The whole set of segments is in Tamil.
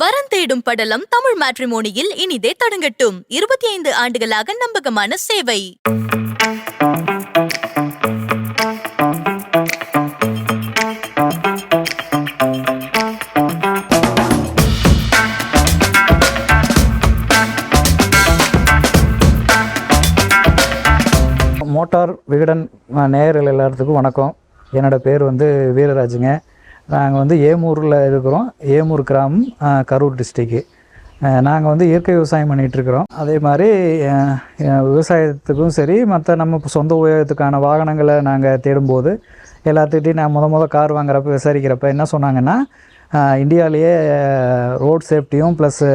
வரன் தேடும் படலம் தமிழ் மேட்ரிமோனியில் இனிதே தொடங்கட்டும். இருபத்தி ஐந்து ஆண்டுகளாக நம்பகமான சேவை. மோட்டார் விகடன் நேயர்கள் எல்லாத்துக்கும் வணக்கம். என்னோட பேர் வந்து வீரராஜுங்க. நாங்கள் வந்து ஏமூரில் இருக்கிறோம். ஏமூர் கிராமம் கரூர் டிஸ்ட்ரிக்கு நாங்கள் வந்து இயற்கை விவசாயம் பண்ணிகிட்ருக்குறோம் அதே மாதிரி விவசாயத்துக்கும் சரி மற்ற நம்ம சொந்த உபயோகத்துக்கான வாகனங்களை நாங்கள் தேடும்போது எல்லாத்துக்கிட்டையும் நான் முத முத கார் வாங்குறப்ப விசாரிக்கிறப்ப என்ன சொன்னாங்கன்னா இந்தியாவிலேயே ரோட் சேஃப்டியும் ப்ளஸ்ஸு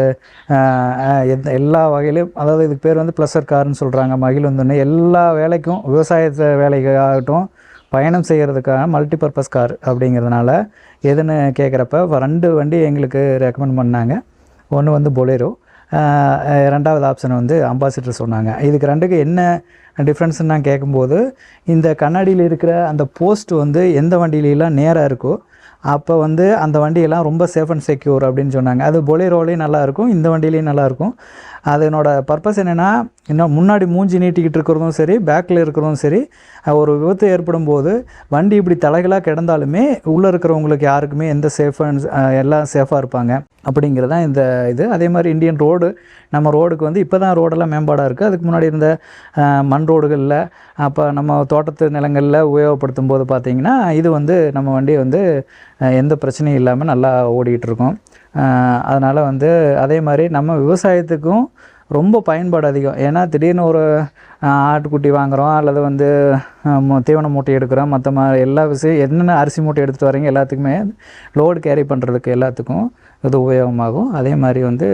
எல்லா வகையிலையும் அதாவது இதுக்கு பேர் வந்து ப்ளஸர் கார்னு சொல்கிறாங்க மகிழுந்துன்னு எல்லா வேலைக்கும் விவசாயத்தை வேலைக்காகட்டும் பயணம் செய்கிறதுக்கான மல்டிபர்பஸ் கார் அப்படிங்கிறதுனால எதுன்னு கேட்குறப்ப ரெண்டு வண்டி எங்களுக்கு ரெக்கமெண்ட் பண்ணாங்க. ஒன்று வந்து பொலேரோ ரெண்டாவது ஆப்ஷன் வந்து அம்பாசிடர் சொன்னாங்க. இதுக்கு ரெண்டுக்கு என்ன டிஃப்ரென்ஸ்னு நான் கேட்கும்போது இந்த கண்ணாடியில் இருக்கிற அந்த போஸ்ட் வந்து எந்த வண்டியிலலாம் நேராக இருக்கோ அப்போ வந்து அந்த வண்டியெல்லாம் ரொம்ப சேஃப் அண்ட் செக்யூர் அப்படின்னு சொன்னாங்க. அது பொலேரோலையும் நல்லாயிருக்கும் இந்த வண்டியிலையும் நல்லாயிருக்கும் அதனோட பர்பஸ் என்னென்னா இன்னும் முன்னாடி மூஞ்சி நீட்டிக்கிட்டு இருக்கிறதும் சரி பேக்கில் இருக்கிறதும் சரி ஒரு விபத்து ஏற்படும் போது வண்டி இப்படி தலைகளாக கிடந்தாலுமே உள்ளே இருக்கிறவங்களுக்கு யாருக்குமே எந்த சேஃபாக எல்லாம் சேஃபாக இருப்பாங்க. அப்படிங்கிறது தான் இந்த இது. அதே மாதிரி இந்தியன் ரோடு நம்ம ரோடுக்கு வந்து இப்போ தான் ரோடெல்லாம் மேம்பாடாக இருக்குது அதுக்கு முன்னாடி இருந்த மண் ரோடுகளில் அப்போ நம்ம தோட்டத்து நிலங்களில் உபயோகப்படுத்தும் போது பார்த்திங்கன்னா இது வந்து நம்ம வண்டி வந்து எந்த பிரச்சனையும் இல்லாமல் நல்லா ஓடிக்கிட்டு இருக்கோம். அதனால் வந்து அதே மாதிரி நம்ம விவசாயத்துக்கும் ரொம்ப பயன்பாடு அதிகம். ஏன்னா திடீர்னு ஒரு ஆட்டுக்குட்டி வாங்குகிறோம் அல்லது வந்து தீவன மூட்டை எடுக்கிறோம் மற்ற மாதிரி எல்லா விஷயம் என்னென்ன அரிசி மூட்டை எடுத்துகிட்டு வரீங்க எல்லாத்துக்குமே லோடு கேரி பண்ணுறதுக்கு எல்லாத்துக்கும் இது உபயோகமாகும். அதே மாதிரி வந்து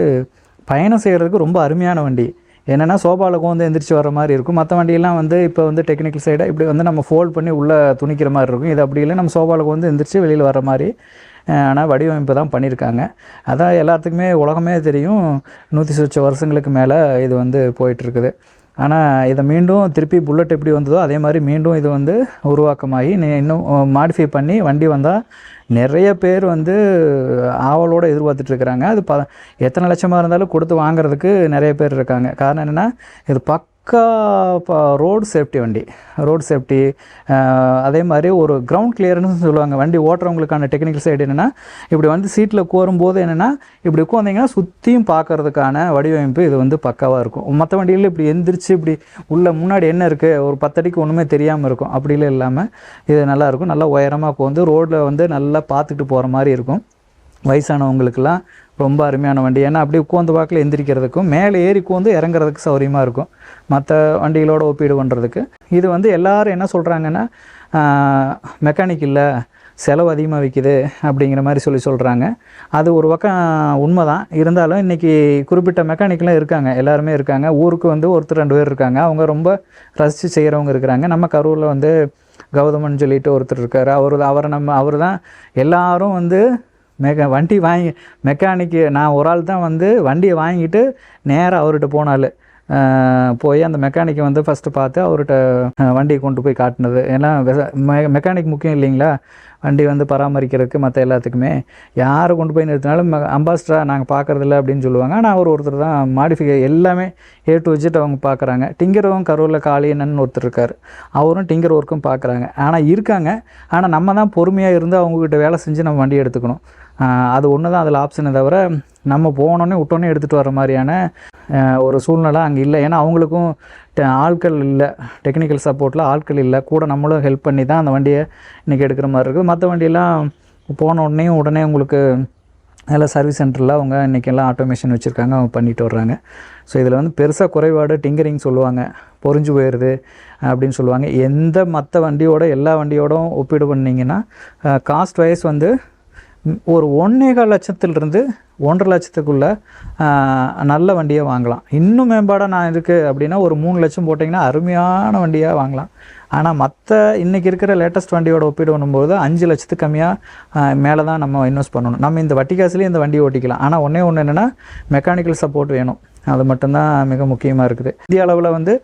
பயணம் செய்கிறதுக்கு ரொம்ப அருமையான வண்டி. என்னென்னா சோபாவில் வந்து எந்திரிச்சு வர மாதிரி இருக்கும். மற்ற வண்டியெல்லாம் வந்து இப்போ வந்து டெக்னிக்கல் சைடாக இப்படி வந்து நம்ம ஃபோல்ட் பண்ணி உள்ளே துணிக்கிற மாதிரி இருக்கும். இது அப்படி இல்லை நம்ம சோபாவில் வந்து எந்திரிச்சு வெளியில் வர மாதிரி ஆனால் வடிவமைப்பு தான் பண்ணியிருக்காங்க அதான் எல்லாத்துக்குமே உலகமே தெரியும். நூற்றி சொச்ச வருஷங்களுக்கு மேலே இது வந்து போயிட்டுருக்குது. ஆனால் இதை மீண்டும் திருப்பி புல்லட் எப்படி வந்ததோ அதே மாதிரி மீண்டும் இது வந்து உருவாக்கமாகி இன்னும் மாடிஃபை பண்ணி வண்டி வந்தால் நிறைய பேர் வந்து ஆவலோடு எதிர்பார்த்துட்ருக்குறாங்க. அது ப எத்தனை லட்சமாக இருந்தாலும் கொடுத்து வாங்குறதுக்கு நிறைய பேர் இருக்காங்க. காரணம் என்னென்னா இது பக் பக்கா ரோடு சேஃப்டி வண்டி. ரோடு சேஃப்டி அதே மாதிரி ஒரு கிரவுண்ட் கிளியர்னு சொல்லுவாங்க. வண்டி ஓட்டுறவங்களுக்கான டெக்னிக்கல் சைடு என்னென்னா இப்படி வந்து சீட்டில் கோரும்போது என்னென்னா இப்படி உட்காந்திங்கன்னா சுற்றியும் பார்க்கறதுக்கான வடிவமைப்பு இது வந்து பக்காவாக இருக்கும். மற்ற வண்டியில் இப்படி எந்திரிச்சு இப்படி உள்ள முன்னாடி என்ன இருக்குது ஒரு பத்தடிக்கு ஒன்றுமே தெரியாமல் இருக்கும். அப்படிலாம் இல்லாமல் இது நல்லாயிருக்கும் நல்லா உயரமாக வந்து ரோட்டில் வந்து நல்லா பார்த்துட்டு போகிற மாதிரி இருக்கும். வயசானவங்களுக்கெல்லாம் ரொம்ப அருமையான வண்டி. ஏன்னா அப்படியே உட்காந்து வாக்கில் எந்திரிக்கிறதுக்கும். மேலே ஏறி கூந்து இறங்குறதுக்கு சௌரியமாக இருக்கும். மற்ற வண்டிகளோட ஒப்பீடு பண்ணுறதுக்கு இது வந்து எல்லோரும் என்ன சொல்கிறாங்கன்னா மெக்கானிக் இல்லை. செலவு அதிகமாக விற்கிது அப்படிங்கிற மாதிரி சொல்லி சொல்கிறாங்க அது ஒரு பக்கம் உண்மை தான் இருந்தாலும் இன்றைக்கி குறிப்பிட்ட மெக்கானிக்லாம் இருக்காங்க. எல்லாருமே இருக்காங்க. ஊருக்கு வந்து ஒருத்தர் ரெண்டு பேர் இருக்காங்க. அவங்க ரொம்ப ரசித்து செய்கிறவங்க இருக்கிறாங்க. நம்ம கரூரில் வந்து கௌதமன் சொல்லிட்டு ஒருத்தர் இருக்கார். அவர் அவரை நம்ம அவர் தான் எல்லோரும் வந்து மெக்க வண்டி வாங்கி மெக்கானிக்கு நான் ஒரு ஆள் தான் வந்து வண்டியை வாங்கிட்டு நேராக அவர்கிட்ட போனாள். போய் அந்த மெக்கானிக்கை வந்து ஃபஸ்ட்டு பார்த்து அவர்கிட்ட வண்டியை கொண்டு போய் காட்டினது. ஏன்னா மெ- மெக்கானிக் முக்கியம் இல்லைங்களா? வண்டி வந்து பராமரிக்கிறதுக்கு மற்ற எல்லாத்துக்குமே. யாரை கொண்டு போய் நிறுத்தினாலும் அம்பாஸ்டரா நாங்கள் பார்க்குறதில்ல அப்படின்னு சொல்லுவாங்க. ஆனால் அவர் ஒருத்தர் தான் மாடிஃபிகே எல்லாமே ஏ டு விஜிட் அவங்க பார்க்குறாங்க. டிங்கரவும் கரூரில் காளியண்ணன் ஒருத்தர் இருக்கார். அவரும் டிங்கர் ஒர்க்கும் பார்க்குறாங்க. ஆனால் இருக்காங்க. ஆனால் நம்ம தான் பொறுமையாக இருந்து அவங்கக்கிட்ட வேலை செஞ்சு நம்ம வண்டி எடுத்துக்கணும். அது ஒன்று தான் அதில் ஆப்ஷனை தவிர நம்ம போனோடனே விட்டோன்னே எடுத்துகிட்டு வர மாதிரியான ஒரு சூழ்நிலை அங்கே இல்லை. ஏன்னா அவங்களுக்கும் டெ- ஆட்கள் இல்லை. டெக்னிக்கல் சப்போர்ட்டில் ஆட்கள் இல்லை. கூட நம்மளும் ஹெல்ப் பண்ணி தான் அந்த வண்டியை இன்றைக்கி எடுக்கிற மாதிரி இருக்குது. மற்ற வண்டியெல்லாம் போன உடனே உடனே உங்களுக்கு நல்ல சர்வீஸ் சென்டரில் அவங்க இன்றைக்கெல்லாம் ஆட்டோமேஷன் வச்சுருக்காங்க. அவங்க பண்ணிட்டு வர்றாங்க. ஸோ இதில் வந்து பெருசாக குறைபாடு டிங்கரிங் சொல்லுவாங்க. பொறிஞ்சு போயிடுது அப்படின்னு சொல்லுவாங்க. எந்த மற்ற வண்டியோட எல்லா வண்டியோடும் ஒப்பீடு பண்ணிங்கன்னா காஸ்ட் வைஸ் வந்து ஒரு ஒன்றேகால் லட்சத்திலிருந்து ஒன்றரை லட்சத்துக்குள்ளே நல்ல வண்டியை வாங்கலாம். இன்னும் மேம்பாடாக நான் இருக்குது அப்படின்னா ஒரு மூணு லட்சம் போட்டிங்கன்னா அருமையான வண்டியாக வாங்கலாம். ஆனால் மற்ற இன்றைக்கி இருக்கிற லேட்டஸ்ட் வண்டியோட ஒப்பீடு பண்ணும்போது அஞ்சு லட்சத்துக்கு கம்மியாக மேலே தான் நம்ம இன்வெஸ்ட் பண்ணணும். நம்ம இந்த வட்டி காசுலேயே இந்த வண்டியை ஓட்டிக்கலாம். ஆனால் ஒன்றே ஒன்று என்னென்னா மெக்கானிக்கல் சப்போர்ட் வேணும். அது மட்டும்தான் மிக முக்கியமாக இருக்குது. இந்திய அளவில் வந்து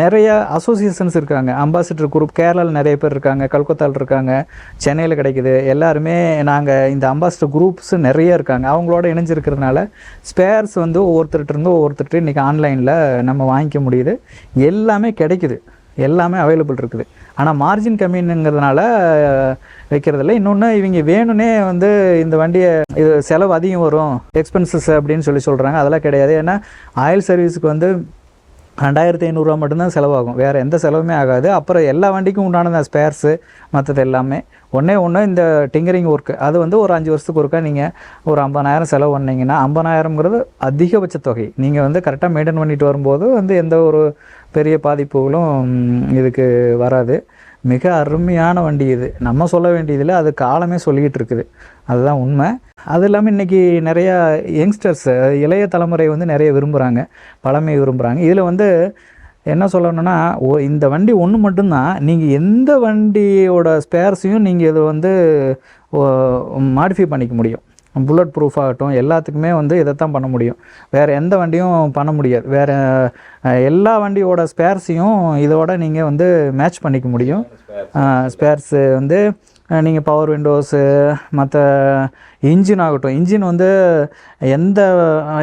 நிறைய அசோசியேஷன்ஸ் இருக்காங்க. அம்பாசிடர் குரூப் கேரளாவில் நிறைய பேர் இருக்காங்க கல்கத்தாவில் இருக்காங்க சென்னையில் கிடைக்குது. எல்லாருமே நாங்கள் இந்த அம்பாசிடர் குரூப்ஸ் நிறைய இருக்காங்க. அவங்களோட இணைஞ்சிருக்கிறதுனால ஸ்பேர்ஸ் வந்து ஒவ்வொருத்தர்கிட்ட இருந்து ஒவ்வொருத்தர்கிட்ட இன்றைக்கி ஆன்லைனில் நம்ம வாங்கிக்க முடியுது. எல்லாமே கிடைக்குது. எல்லாமே அவைலபிள் இருக்குது. ஆனால் மார்ஜின் கம்மிங்கிறதுனால வைக்கிறதில்ல. இன்னொன்று இவங்க வேணும்னே வந்து இந்த வண்டியை இது செலவு அதிகம் வரும் எக்ஸ்பென்சஸ் அப்படின்னு சொல்லி சொல்கிறாங்க அதெல்லாம் கிடையாது. ஏன்னா ஆயில் சர்வீஸுக்கு வந்து ரெண்டாயிரத்தி ஐநூறுரூவா மட்டும்தான் செலவாகும். வேறு எந்த செலவுமே ஆகாது. அப்புறம் எல்லா வண்டிக்கும் உண்டான ஸ்பேர்ஸு மற்றது எல்லாமே. ஒன்றே ஒன்று இந்த டிங்கரிங் ஒர்க்கு அது வந்து ஒரு அஞ்சு வருஷத்துக்கு ஒருக்கா நீங்கள் ஒரு ஐம்பதாயிரம் செலவு பண்ணிங்கன்னா ஐம்பதாயிரங்கிறது அதிகபட்ச தொகை. நீங்கள் வந்து கரெக்டாக மெயின்டைன் பண்ணிட்டு வரும்போது வந்து எந்த ஒரு பெரிய பாதிப்புகளும் இதுக்கு வராது. மிக அருமையான வண்டி இது. நம்ம சொல்ல வேண்டியதில் அது காலமே சொல்லிக்கிட்டு இருக்குது. அதுதான் உண்மை. அது இல்லாமல் இன்றைக்கி நிறையா யங்ஸ்டர்ஸ் இளைய தலைமுறை வந்து நிறைய விரும்புகிறாங்க பழமை விரும்புகிறாங்க இதில் வந்து என்ன சொல்லணும்னா ஓ இந்த வண்டி ஒன்று மட்டும்தான். நீங்கள் எந்த வண்டியோட ஸ்பேர்ஸையும் நீங்கள் இதை வந்து மாடிஃபை பண்ணிக்க முடியும். புல்லட் ப்ரூஃப் ஆகட்டும் எல்லாத்துக்குமே வந்து இதைத்தான் பண்ண முடியும். வேறு எந்த வண்டியும் பண்ண முடியாது. வேறு எல்லா வண்டியோட ஸ்பேர்ஸையும் இதோட நீங்கள் வந்து மேட்ச் பண்ணிக்க முடியும். ஸ்பேர்ஸு வந்து நீங்கள் பவர் விண்டோஸு மற்ற இன்ஜின் ஆகட்டும். இன்ஜின் வந்து எந்த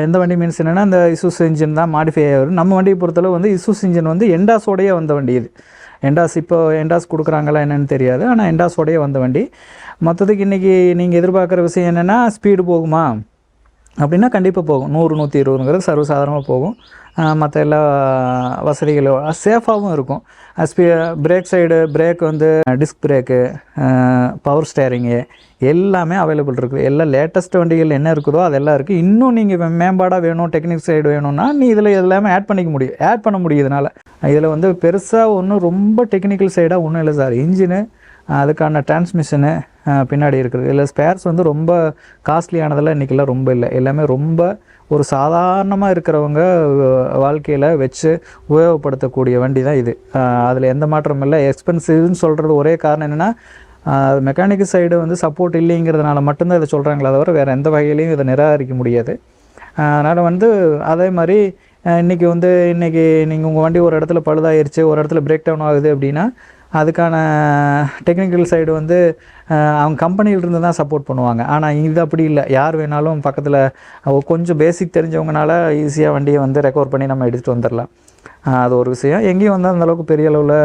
எந்த வண்டி மீன்ஸ் என்னென்னா அந்த இசூஸ் இன்ஜின் தான் மாடிஃபை ஆகும் நம்ம வண்டியை பொறுத்தளவு வந்து இசூஸ் இன்ஜின் வந்து எண்டாஸோடையே வந்த வண்டி இது. எண்டாஸ் இப்போ எண்டாஸ் கொடுக்குறாங்களா என்னென்னு தெரியாது. ஆனால் எண்டாஸோடையே வந்த வண்டி. மற்றதுக்கு இன்றைக்கி நீங்கள் எதிர்பார்க்குற விஷயம் என்னென்னா ஸ்பீடு போகுமா? அப்படின்னா கண்டிப்பாக போகும். நூறு நூற்றி இருபதுங்கிறது சர்வசாதாரணமாக போகும். மற்ற எல்லா வசதிகளும் சேஃபாகவும் இருக்கும். ஸ்பீ பிரேக் சைடு பிரேக் வந்து டிஸ்க் பிரேக்கு பவர் ஸ்டேரிங்கு எல்லாமே அவைலபிள் இருக்குது. எல்லா லேட்டஸ்ட் வண்டிகள் என்ன இருக்குதோ அதெல்லாம் இருக்குது இன்னும் நீங்கள் மேம்பாடாக வேணும் டெக்னிக் சைடு வேணும்னா நீ இதில் எல்லாமே ஆட் பண்ணிக்க முடியும் ஆட் பண்ண முடியும் இதனால். இதில் வந்து பெருசாக ஒன்றும் ரொம்ப டெக்னிக்கல் சைடாக ஒன்றும் இல்லை சார். இன்ஜினு அதுக்கான டிரான்ஸ்மிஷனு பின்னாடி இருக்குது. இதில் ஸ்பேர்ஸ் வந்து ரொம்ப காஸ்ட்லியானதெல்லாம் இன்றைக்கெல்லாம் ரொம்ப இல்லை. எல்லாமே ரொம்ப ஒரு சாதாரணமாக இருக்கிறவங்க வாழ்க்கையில் வச்சு உபயோகப்படுத்தக்கூடிய வண்டி தான் இது. அதில் எந்த மாற்றமும் இல்லை. எக்ஸ்பென்சிவ்னு சொல்கிறது ஒரே காரணம் என்னென்னா மெக்கானிக் சைடு வந்து சப்போர்ட் இல்லைங்கிறதுனால மட்டும்தான் இதை சொல்கிறாங்களே தவிர வேறு எந்த வகையிலையும் இதை நிராகரிக்க முடியாது. அதனால் வந்து அதே மாதிரி இன்றைக்கி இன்னைக்கு வந்து இன்றைக்கி நீங்கள் உங்கள் வண்டி ஒரு இடத்துல பழுதாயிருச்சு ஒரு இடத்துல பிரேக் டவுன் ஆகுது அப்படின்னா அதுக்கான டெக்னிக்கல் சைடு வந்து அவங்க கம்பெனியிலிருந்து தான் சப்போர்ட் பண்ணுவாங்க. ஆனால் இது அப்படி இல்லை. யார் வேணாலும் பக்கத்தில் கொஞ்சம் பேசிக் தெரிஞ்சவங்கனால ஈஸியாக வண்டியை வந்து ரெக்கவர் பண்ணி நம்ம எடுத்துகிட்டு வந்துடலாம் அது ஒரு விஷயம். எங்கேயும் வந்து அந்தளவுக்கு பெரிய அளவில்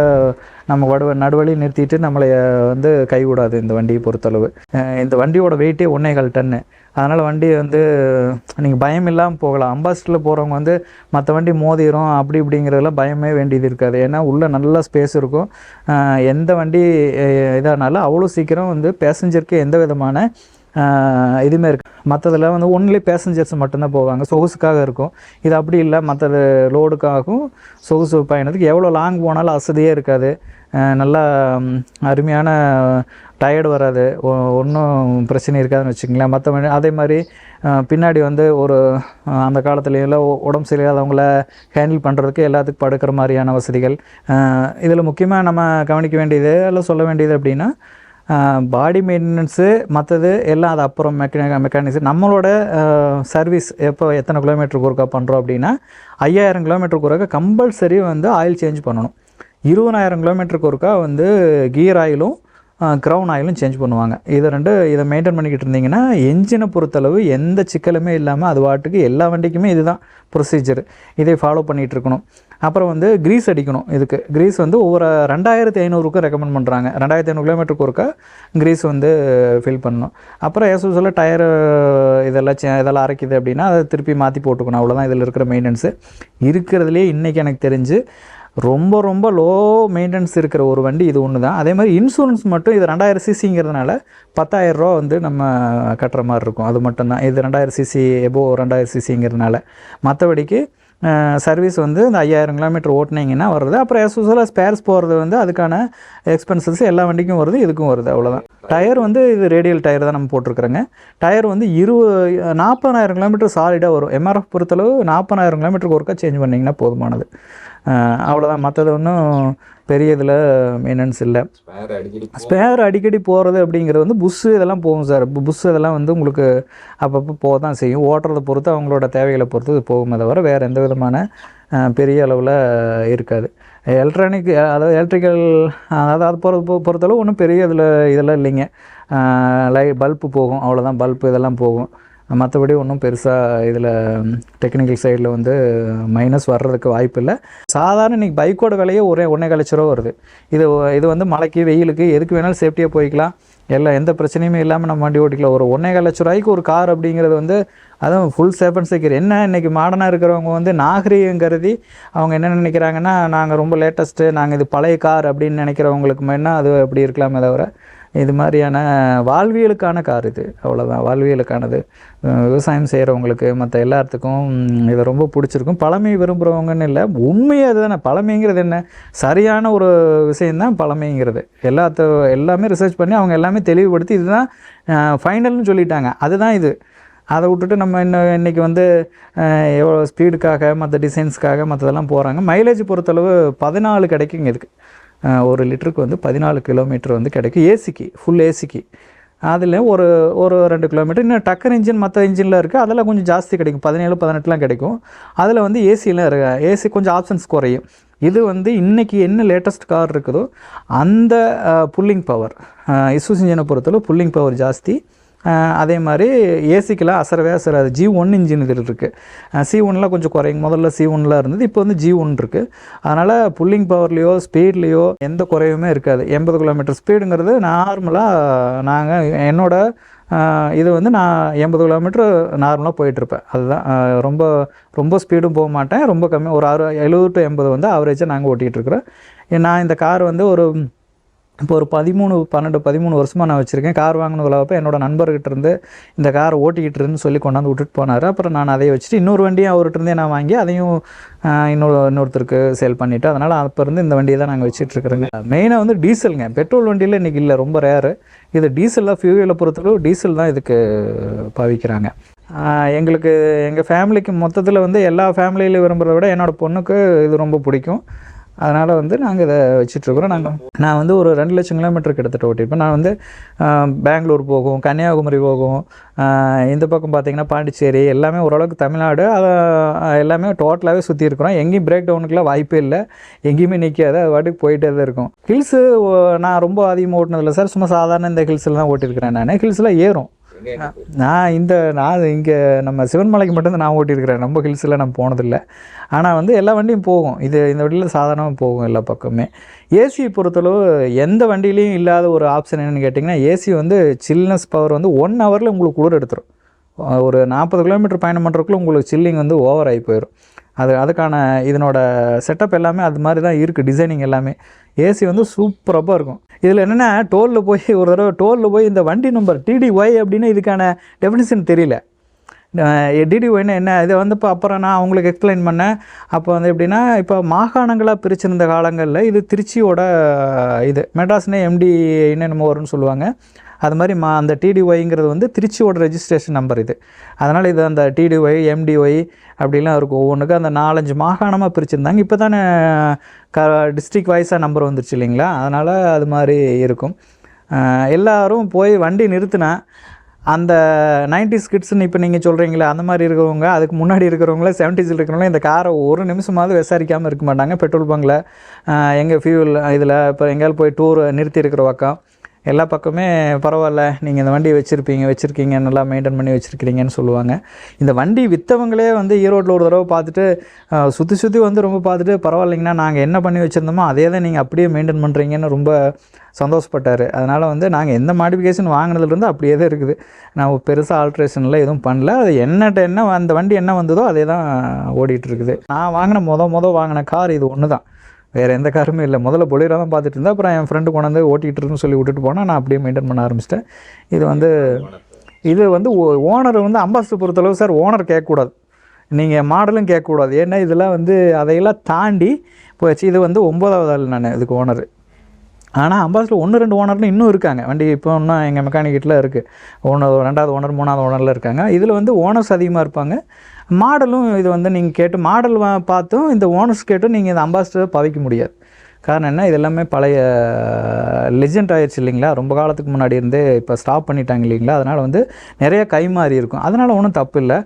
நம்ம வடுவ நடுவழி நிறுத்திட்டு நம்மளை வந்து கைவிடாது இந்த வண்டியை பொறுத்தளவு. இந்த வண்டியோட வெயிட்டே ஒன்றேகால் டன்னு அதனால் வண்டி வந்து நீங்கள் பயம் இல்லாமல் போகலாம். அம்பாஸ்டரில் போகிறவங்க வந்து மற்ற வண்டி மோதிரும் அப்படி இப்படிங்கிறதெல்லாம் பயமே வேண்டியது இருக்காது. ஏன்னா உள்ளே நல்லா ஸ்பேஸ் இருக்கும். எந்த வண்டி இதானாலும் அவ்வளோ சீக்கிரம் வந்து பேசஞ்சருக்கு எந்த விதமான இதுவுமே இருக்கு மற்றதில் வந்து ஒன்லி பேசஞ்சர்ஸ் மட்டும்தான் போவாங்க. சொகுசுக்காக இருக்கும். இது அப்படி இல்லை. மற்றது லோடுக்காகவும் சொகுசு பயணத்துக்கு எவ்வளோ லாங் போனாலும் அசதியே இருக்காது. நல்லா அருமையான டயர்டு வராது. ஒன்றும் பிரச்சனை இருக்காதுன்னு வச்சுக்கங்களேன். மற்ற அதே மாதிரி பின்னாடி வந்து ஒரு அந்த காலத்துலேயெல்லாம் உடம்பு சரியில்லாதவங்கள ஹேண்டில் பண்ணுறதுக்கு எல்லாத்துக்கும் படுக்கிற மாதிரியான வசதிகள். இதில் முக்கியமாக நம்ம கவனிக்க வேண்டியது எல்லாம் சொல்ல வேண்டியது அப்படின்னா பாடி மெயின்டெனன்ஸு மற்றது எல்லாம் அது அப்புறம் மெக்கானிக் மெக்கானிக்ஸ் நம்மளோட சர்வீஸ் எப்போ எத்தனை கிலோமீட்டருக்கு ஒருக்கா பண்ணுறோம் அப்படின்னா ஐயாயிரம் கிலோமீட்டருக்கு ஒருக்கா கம்பல்சரி வந்து ஆயில் சேஞ்ச் பண்ணணும். இருபதாயிரம் கிலோமீட்டருக்கு ஒருக்கா வந்து கீர் ஆயிலும் க்ரௌன் ஆயிலும் சேஞ்ச் பண்ணுவாங்க. இதை ரெண்டு இதை மெயின்டைன் பண்ணிக்கிட்டு இருந்தீங்கன்னா என்ஜினை பொறுத்தளவு எந்த சிக்கலுமே இல்லாமல் அது வாட்டுக்கு எல்லா வண்டிக்குமே இதுதான் ப்ரொசீஜர் இதை ஃபாலோ பண்ணிகிட்டு இருக்கணும். அப்புறம் வந்து க்ரீஸ் அடிக்கணும் இதுக்கு. க்ரீஸ் வந்து ஒவ்வொரு ரெண்டாயிரத்தி ஐநூறுக்கும் ரெக்கமெண்ட் பண்ணுறாங்க ரெண்டாயிரத்தி ஐநூறு கிலோமீட்டருக்கு ஒருக்கா க்ரீஸ் வந்து ஃபில் பண்ணணும். அப்புறம் ஏஸ் யூஸ்வலாக டயர் இதெல்லாம் சே- இதெல்லாம் அரைக்குது அப்படின்னா அதை திருப்பி மாற்றி போட்டுக்கணும். அவ்வளோதான் இதில் இருக்கிற மெயின்டெனன்ஸு இருக்கிறதுலே இன்றைக்கி எனக்கு தெரிஞ்சு ரொம்ப ரொம்ப லோ மெயின்டெனன்ஸ் இருக்கிற ஒரு வண்டி இது ஒன்று தான். அதே மாதிரி இன்சூரன்ஸ் மட்டும் இது ரெண்டாயிரம் சிசிங்கிறதுனால பத்தாயிரம் ரூபா வந்து நம்ம கட்டுற மாதிரி இருக்கும். அது மட்டும்தான் இது ரெண்டாயிரம் சிசி எபோ ரெண்டாயிரம் சிசிங்கிறதுனால மற்றபடிக்கு சர்வீஸ் வந்து இந்த ஐயாயிரம் கிலோமீட்டர் ஓட்டுனீங்கன்னா வருது. அப்புறம் எஸ் யூஸ்வலாக ஸ்பேர்ஸ் போகிறது வந்து அதுக்கான எக்ஸ்பென்சஸ் எல்லா வண்டிக்கும் வருது இதுக்கும் வருது. அவ்வளோதான் டயர் வந்து இது ரேடியல் டயர் தான் நம்ம போட்டிருக்கிறோங்க. டயர் வந்து இருபது நாற்பதாயிரம் கிலோமீட்டர் சாலிடாக வரும். எம்ஆர்எஃப் பொறுத்தளவு நாற்பதாயிரம் கிலோமீட்டருக்கு ஒருக்கா சேஞ்ச் பண்ணிங்கன்னா போதுமானது. அவ்வளோதான் மற்றது ஒன்றும் பெரிய இதில் மெயின்டெனன்ஸ் இல்லை. ஸ்பேர் அடிக்கடி போகிறது அப்படிங்கிறது வந்து புஸ்ஸு இதெல்லாம் போகும் சார் புஸ் இதெல்லாம் வந்து உங்களுக்கு அப்பப்போ போக தான் செய்யும். ஓட்டுறதை பொறுத்து அவங்களோட தேவைகளை பொறுத்து இது போகுமே. தவிர வேறு எந்த விதமான பெரிய அளவில் இருக்காது. எலக்ட்ரானிக் அதாவது எலக்ட்ரிக்கல் அதாவது அது பொறுத்த பொறுத்தளவு ஒன்றும் பெரிய இதில் இதெல்லாம் இல்லைங்க. லை பல்பு போகும். அவ்வளோதான் பல்பு இதெல்லாம் போகும். மற்றபடி ஒன்றும் பெருசாக இதில் டெக்னிக்கல் சைடில் வந்து மைனஸ் வர்றதுக்கு வாய்ப்பு இல்லை. சாதாரண இன்றைக்கி பைக்கோட விலையே ஒரே ஒன்றே லட்ச ரூபா வருது. இது இது வந்து மழைக்கு வெயிலுக்கு எதுக்கு வேணாலும் சேஃப்டியாக போய்க்கலாம். எல்லாம் எந்த பிரச்சனையுமே இல்லாமல் நம்ம வண்டி ஓட்டிக்கலாம். ஒரு ஒன்றே லட்ச ரூபாய்க்கு ஒரு கார் அப்படிங்கிறது வந்து அதுவும் ஃபுல் சேஃப் அண்ட் செக்யூர் என்ன இன்றைக்கி மாடர்னாக இருக்கிறவங்க வந்து நாகரீகம் கருதி அவங்க என்ன நினைக்கிறாங்கன்னா நாங்கள் ரொம்ப லேட்டஸ்ட்டு நாங்கள் இது பழைய கார் அப்படின்னு நினைக்கிறவங்களுக்கு என்ன அது அப்படி இருக்கலாமே தவிர இது மாதிரியான வாழ்வியலுக்கான கார் இது. அவ்வளோதான் வாழ்வியலுக்கானது. விவசாயம் செய்கிறவங்களுக்கு மற்ற எல்லாத்துக்கும் இதை இது ரொம்ப பிடிச்சிருக்கும். பழமை விரும்புகிறவங்கன்னு இல்லை. உண்மையே அதுதானே. பழமைங்கிறது என்ன? சரியான ஒரு விஷயந்தான் பழமைங்கிறது. எல்லாத்த எல்லாமே ரிசர்ச் பண்ணி அவங்க எல்லாமே தெளிவுபடுத்தி இதுதான் ஃபைனல்னு சொல்லிட்டாங்க. அதுதான் இது. அதை விட்டுட்டு நம்ம இன்னும் இன்றைக்கி வந்து எவ்வளோ ஸ்பீடுக்காக மற்ற டிசைன்ஸ்க்காக மற்றதெல்லாம் போகிறாங்க மைலேஜ் பொறுத்தளவு பதினாலு கிடைக்குங்க இதுக்கு. ஒரு லிட்டருக்கு வந்து பதினாலு கிலோமீட்டர் வந்து கிடைக்கும். ஏசிக்கு ஃபுல் ஏசிக்கு. அதில் ஒரு ஒரு ரெண்டு கிலோமீட்டர். இன்னும் டக்கர் இன்ஜின் மற்ற இன்ஜினில் இருக்குது அதெல்லாம் கொஞ்சம் ஜாஸ்தி கிடைக்கும். பதினேழு பதினெட்டுலாம் கிடைக்கும். அதில் வந்து ஏசிலாம் இருக்கு ஏசி கொஞ்சம் ஆப்ஷன்ஸ் குறையும். இது வந்து இன்றைக்கி என்ன லேட்டஸ்ட் கார் இருக்குதோ அந்த புல்லிங் பவர் இசூஸ் இன்ஜினை பொறுத்தளவு புல்லிங் பவர் ஜாஸ்தி. அதே மாதிரி ஏசிக்கெலாம் அசரவே அசராது. ஜி ஒன் இன்ஜின் இதில் இருக்குது சி ஒன்லாம் கொஞ்சம் குறையும் முதல்ல சி ஒன்லாம் இருந்தது. இப்போ வந்து ஜி ஒன் இருக்குது அதனால் புல்லிங் பவர்லேயோ ஸ்பீட்லேயோ எந்த குறையுமே இருக்காது. எண்பது கிலோமீட்டர் ஸ்பீடுங்கிறது நார்மலாக நாங்கள் என்னோடய இது வந்து நான் எண்பது கிலோமீட்டர் நார்மலாக போயிட்டுருப்பேன். அதுதான். ரொம்ப ரொம்ப ஸ்பீடும் போக மாட்டேன். ரொம்ப கம்மி ஒரு அறு எழுபது டு எண்பது வந்து ஆவரேஜாக நாங்கள் ஓட்டிகிட்டு இருக்கிறோம் நான் இந்த கார் வந்து ஒரு இப்போ ஒரு பதிமூணு பன்னெண்டு பதிமூணு வருஷமாக நான் வச்சுருக்கேன். கார் வாங்கினதுலப்போ என்னோட நண்பர்கிட்ட இருந்து இந்த காரை ஓட்டிக்கிட்டு இருந்துன்னு சொல்லி கொண்டாந்து விட்டுட்டு போனார். அப்புறம் நான் அதை வச்சுட்டு இன்னொரு வண்டியும் அவர்கிட்ட இருந்தே நான் வாங்கி அதையும் இன்னொரு இன்னொருத்தருக்கு சேல் பண்ணிவிட்டு அதனால் அப்போ இருந்து இந்த வண்டியை தான் நாங்கள் வச்சுட்ருக்குறோங்க மெயினாக வந்து டீசலுங்க பெட்ரோல் வண்டியில் இன்றைக்கி இல்லை ரொம்ப ரேரு இது டீசலில் ஃபியூவலை பொறுத்தளவு டீசல் தான் இதுக்கு பாவிக்கிறாங்க. எங்களுக்கு எங்கள் ஃபேமிலிக்கு மொத்தத்தில் வந்து எல்லா ஃபேமிலியிலும் விரும்புகிறத விட என்னோடய பொண்ணுக்கு இது ரொம்ப பிடிக்கும். அதனால் வந்து நாங்கள் இதை வச்சிட்ருக்குறோம். நாங்கள் நான் வந்து ஒரு ரெண்டு லட்சம் கிலோமீட்டர் கிட்டத்தட்ட ஓட்டியிருப்பேன். நான் வந்து பெங்களூர் போகும் கன்னியாகுமரி போகும் இந்த பக்கம் பார்த்தீங்கன்னா பாண்டிச்சேரி எல்லாமே ஓரளவுக்கு தமிழ்நாடு அதை எல்லாமே டோட்டலாகவே சுற்றி இருக்கிறோம். எங்கேயும் பிரேக் டவுனுக்குலாம் வாய்ப்பே இல்லை. எங்கேயுமே நிற்காது அது வாட்டுக்கு போயிட்டே தான் இருக்கும். ஹில்ஸு நான் ரொம்ப அதிகமாக ஓட்டினதில்லை சார். சும்மா சாதாரண இந்த ஹில்ஸில் தான் ஓட்டியிருக்கிறேன் நான். ஹில்ஸில் ஏறும். நான் இந்த நான் இங்கே நம்ம சிவன்மலைக்கு மட்டும்தான் நான் ஓட்டியிருக்கிறேன். நம்ம ஹில்ஸில் நான் போனதில்லை. ஆனால் வந்து எல்லா வண்டியும் போகும். இது இந்த வண்டியில் சாதாரணமாக போகும் எல்லா பக்கமே. ஏசி பொறுத்தளவு எந்த வண்டியிலையும் இல்லாத ஒரு ஆப்ஷன் என்னென்னு கேட்டிங்கன்னா ஏசி வந்து சில்னஸ் பவர் வந்து ஒன் ஹவரில் உங்களுக்கு குளிர் எடுத்துரும். ஒரு நாற்பது கிலோமீட்டர் பயணம் பண்ணுறதுக்குள்ள உங்களுக்கு சில்லிங் வந்து ஓவர் ஆகி போயிடும் அது அதுக்கான இதனோட செட்டப் எல்லாமே அது மாதிரி தான் இருக்குது டிசைனிங் எல்லாமே. ஏசி வந்து சூப்பராக இருக்கும். இதில் என்னென்னா டோலில் போய் ஒரு தடவை டோலில் போய் இந்த வண்டி நம்பர் டிடி ஒய் அப்படின்னு இதுக்கான டெஃபினிஷன் தெரியல. டிடி ஒய்னா என்ன? இதை வந்து இப்போ அப்புறம் நான் அவங்களுக்கு எக்ஸ்பிளைன் பண்ணேன். அப்போ வந்து எப்படின்னா இப்போ மாகாணங்களாக பிரிச்சிருந்த காலங்களில் இது திருச்சியோட இது. மெட்ராஸ்னே எம்டி என்னென்னமோ வரும்னு சொல்லுவாங்க. அது மாதிரி மா அந்த டிடிஒய்ங்கிறது வந்து திருச்சியோட ரெஜிஸ்ட்ரேஷன் நம்பர் இது. அதனால் இது அந்த டிடிஒய் எம்டிஒய் அப்படிலாம் இருக்கும். ஒவ்வொன்றுக்கும் அந்த நாலஞ்சு மாகாணமாக பிரிச்சுருந்தாங்க. இப்போ தானே க டிஸ்ட்ரிக் வைஸாக நம்பர் வந்துருச்சு இல்லைங்களா? அதனால் அது மாதிரி இருக்கும் எல்லோரும் போய் வண்டி நிறுத்தினா அந்த நைன்டிஸ் கிட்ஸ்னு இப்போ நீங்கள் சொல்கிறீங்களே அந்த மாதிரி இருக்கிறவங்க அதுக்கு முன்னாடி இருக்கிறவங்கள செவன்ட்டீஸில் இருக்கிறவங்கள இந்த காரை ஒரு நிமிஷமாவது விசாரிக்காமல் இருக்க மாட்டாங்க. பெட்ரோல் பங்கில் எங்கள் ஃபியூல் இதில் இப்போ எங்கேயாவது போய் டூர் நிறுத்தி இருக்கிற பக்கம். எல்லா பக்கமே பரவாயில்ல நீங்கள் இந்த வண்டி வச்சுருப்பீங்க வச்சுருக்கீங்க நல்லா மெயின்டைன் பண்ணி வச்சுருக்கிறீங்கன்னு சொல்லுவாங்க. இந்த வண்டி விற்றவங்களே வந்து ஈரோட்டில் ஒரு தடவை பார்த்துட்டு சுற்றி சுற்றி வந்து ரொம்ப பார்த்துட்டு பரவாயில்லைங்கண்ணா நாங்கள் என்ன பண்ணி வச்சுருந்தோமோ அதே தான் நீங்கள் அப்படியே மெயின்டைன் பண்ணுறீங்கன்னு ரொம்ப சந்தோஷப்பட்டார். அதனால் வந்து நாங்கள் எந்த மாடிஃபிகேஷன் வாங்கினதுலேருந்து அப்படியே தான் இருக்குது. நான் பெருசாக ஆல்ட்ரேஷன்லாம் எதுவும் பண்ணல. அது என்னட்ட என்ன அந்த வண்டி என்ன வந்ததோ அதே தான் ஓடிட்டுருக்குது நான் வாங்கின மொதல் மொதல் வாங்கின கார் இது ஒன்று தான் வேறு எந்த காருமே இல்லை. முதல்ல பொலிரோ தான் பார்த்துட்டு இருந்தேன். அப்புறம் என் ஃப்ரெண்டு கொண்டாந்து ஓட்டிகிட்டு இருக்குன்னு சொல்லி விட்டுட்டு போனால் நான் அப்படியே மெயின்டைன் பண்ண ஆரம்பிச்சிட்டேன். இது வந்து இது வந்து ஓனர் வந்து அம்பாசிடர் பொறுத்தளவு சார் ஓனர் கேட்கக்கூடாது. நீங்கள் மாடலும் கேட்கக்கூடாது. ஏன்னா இதெல்லாம் வந்து அதையெல்லாம் தாண்டி போச்சு. இது வந்து ஒம்பதாவது ஆள் நான் இதுக்கு ஓனர் ஆனால் அம்பாஸில் ஒன்று ரெண்டு ஓனர்னு இன்னும் இருக்காங்க. வண்டி இப்போ இன்னும் எங்கள் மெக்கானிக்கிட்டெலாம் இருக்குது ஓனர் ரெண்டாவது ஓனர் மூணாவது ஓனரில் இருக்காங்க. இதில் வந்து ஓனர்ஸ் அதிகமாக இருப்பாங்க. மாடலும் இது வந்து நீங்கள் கேட்டு மாடல் பார்த்தும் இந்த ஓனர்ஸ் கேட்டும் நீங்கள் இந்த அம்பாசிடர் பவிக்க முடியாது. காரணம் என்ன? இது எல்லாமே பழைய லெஜெண்ட் ஆயிடுச்சு இல்லைங்களா? ரொம்ப காலத்துக்கு முன்னாடி இருந்தே இப்போ ஸ்டாப் பண்ணிட்டாங்க இல்லைங்களா? அதனால் வந்து நிறைய கைமாறி இருக்கும். அதனால் ஒன்றும் தப்பு இல்லை.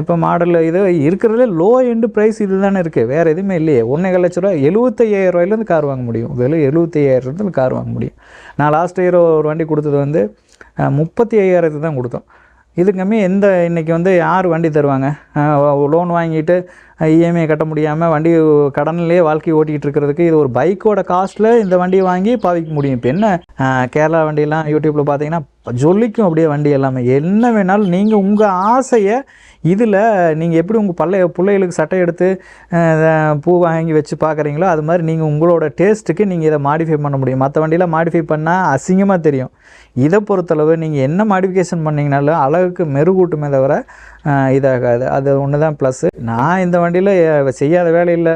இப்போ மாடல் இது இருக்கிறதுல லோ எண்டு ப்ரைஸ் இது தானே இருக்குது வேறு எதுவுமே இல்லையே. ஒன்றே லட்ச ரூபா எழுபத்தையாயிரம் ரூபாயிலேருந்து கார் வாங்க முடியும். வெறும் எழுபத்தையாயிரத்துலேருந்து கார் வாங்க முடியும். நான் லாஸ்ட் இயர் ஒரு வண்டி கொடுத்தது வந்து முப்பத்தி ஐயாயிரத்துக்கு தான் கொடுத்தோம். இதுக்குமே எந்த இன்றைக்கி வந்து யார் வண்டி தருவாங்க? லோன் வாங்கிட்டு இஎம்ஐ கட்ட முடியாமல் வண்டி கடன்லேயே வாழ்க்கை ஓட்டிகிட்டு இருக்கிறதுக்கு இது ஒரு பைக்கோட காஸ்ட்டில் இந்த வண்டியை வாங்கி பாவிக்க முடியும். இப்போ என்ன கேரளா வண்டியெல்லாம் யூடியூப்பில் பார்த்தீங்கன்னா ஜொல்லிக்கும் அப்படியே வண்டி எல்லாமே. என்ன வேணாலும் நீங்கள் உங்கள் ஆசையை இதில் நீங்கள் எப்படி உங்கள் பள்ளைய பிள்ளைகளுக்கு சட்டை எடுத்து பூ வாங்கி வச்சு பார்க்குறீங்களோ அது மாதிரி நீங்கள் உங்களோட டேஸ்ட்டுக்கு நீங்கள் இதை மாடிஃபை பண்ண முடியும். மற்ற வண்டியில் மாடிஃபை பண்ணால் அசிங்கமாக தெரியும். இதை பொறுத்தளவு நீங்கள் என்ன மாடிஃபிகேஷன் பண்ணிங்கனாலும் அழகுக்கு மெருகூட்டுமே தவிர இதாகாது. அது ஒன்று தான் ப்ளஸ்ஸு நான் இந்த வண்டியில் செய்யாத வேலையில்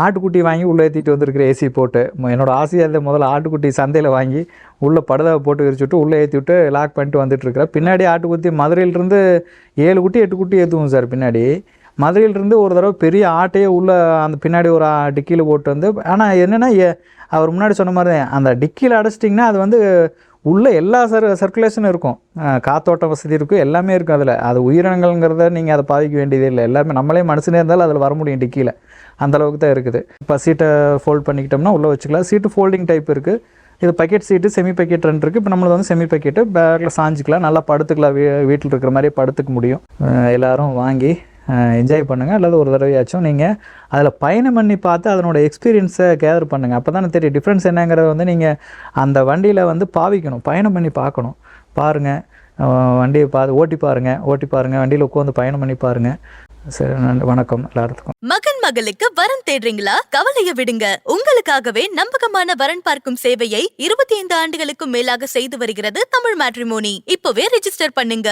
ஆட்டுக்குட்டி வாங்கி உள்ளே ஏற்றிட்டு வந்திருக்கிற ஏசி போட்டு என்னோடய ஆசையாக இருந்த முதல்ல ஆட்டுக்குட்டி சந்தையில் வாங்கி உள்ளே படுதாவை போட்டு விரிச்சுட்டு உள்ளே ஏற்றி விட்டு லாக் பண்ணிட்டு வந்துட்டு இருக்கிறேன் பின்னாடி ஆட்டுக்குட்டி மதுரையிலிருந்து ஏழு குட்டி எட்டு குட்டி ஏற்றுவோம் சார் பின்னாடி. மதுரையிலிருந்து ஒரு தடவை பெரிய ஆட்டையே உள்ளே அந்த பின்னாடி ஒரு டிக்கியில் போட்டு வந்து ஆனால் என்னென்னா அவர் முன்னாடி சொன்ன மாதிரி தான், அந்த டிக்கியில் அடைச்சிட்டிங்கன்னா அது வந்து உள்ளே எல்லா சர் சர்க்குலேஷனும் இருக்கும். காத்தோட்ட வசதி இருக்கும் எல்லாமே இருக்கும் அதில். அது உயிரினங்கள்ங்கிறத நீங்கள் அதை பாதிக்க வேண்டியதே இல்லை. எல்லாமே நம்மளே மனுஷனே இருந்தாலும் அதில் வர முடியும் டிக்கியில் அந்தளவுக்கு தான் இருக்குது. இப்போ சீட்டை ஃபோல்ட் பண்ணிக்கிட்டோம்னா உள்ளே வச்சுக்கலாம். சீட்டு ஃபோல்டிங் டைப் இருக்குது இது பக்கெட் சீட்டு செமி பக்கெட் ரெண்டு இருக்குது இப்போ நம்மளது வந்து செமி பக்கெட்டு பேக்கில் சாஞ்சிக்கலாம். நல்லா படுத்துக்கலாம். வீ வீட்டில் இருக்கிற மாதிரியே படுத்துக்க முடியும். எல்லோரும் வாங்கி என்ஜாய் பண்ணுங்கள் அல்லது ஒரு தடவையாச்சும் நீங்கள் அதில் பயணம் பண்ணி பார்த்து அதனோட எக்ஸ்பீரியன்ஸை கேதர் பண்ணுங்கள் அப்போ தானே தெரியும் டிஃப்ரென்ஸ் என்னங்கிறத வந்து நீங்கள் அந்த வண்டியில் வந்து பாவிக்கணும். பயணம் பண்ணி பார்க்கணும். பாருங்கள் வண்டியை பார்த்து ஓட்டி பாருங்கள் ஓட்டி பாருங்கள் வண்டியில் உட்காந்து பயணம் பண்ணி பாருங்கள் சரி நன்றி. வணக்கம். எல்லாத்துக்கும் மகன் மகளுக்கு வரன் தேடுறீங்களா? கவலைய விடுங்க. உங்களுக்காகவே நம்பகமான வரன் பார்க்கும் சேவையை இருபத்தி ஐந்து ஆண்டுகளுக்கும் மேலாக செய்து வருகிறது தமிழ் மேட்ரிமோனி இப்பவே ரெஜிஸ்டர் பண்ணுங்க.